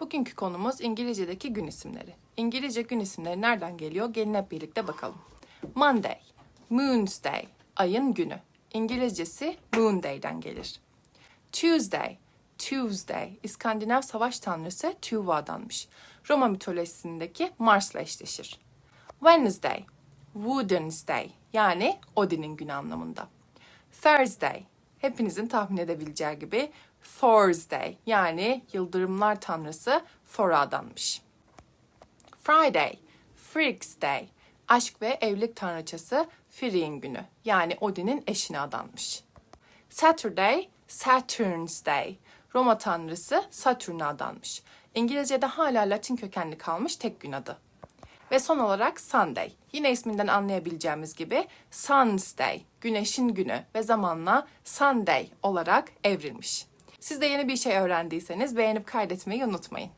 Bugünkü konumuz İngilizce'deki gün isimleri. İngilizce gün isimleri nereden geliyor? Gelin hep birlikte bakalım. Monday, Moon's Day, ayın günü. İngilizcesi Moon Day'den gelir. Tuesday, Tuesday, İskandinav savaş tanrısı Tuva'danmış. Roma mitolojisindeki Mars'la eşleşir. Wednesday, Wednesday yani Odin'in günü anlamında. Thursday, hepinizin tahmin edebileceği gibi Thursday yani yıldırımlar tanrısı Thor'a adanmış. Friday, Freak's Day, aşk ve evlilik tanrıçası Frey'in günü yani Odin'in eşine adanmış. Saturday, Saturn's Day, Roma tanrısı Satürn'e adanmış. İngilizce'de hala Latin kökenli kalmış tek gün adı. Ve son olarak Sunday. Yine isminden anlayabileceğimiz gibi Sun's Day, güneşin günü ve zamanla Sunday olarak evrilmiş. Siz de yeni bir şey öğrendiyseniz beğenip kaydetmeyi unutmayın.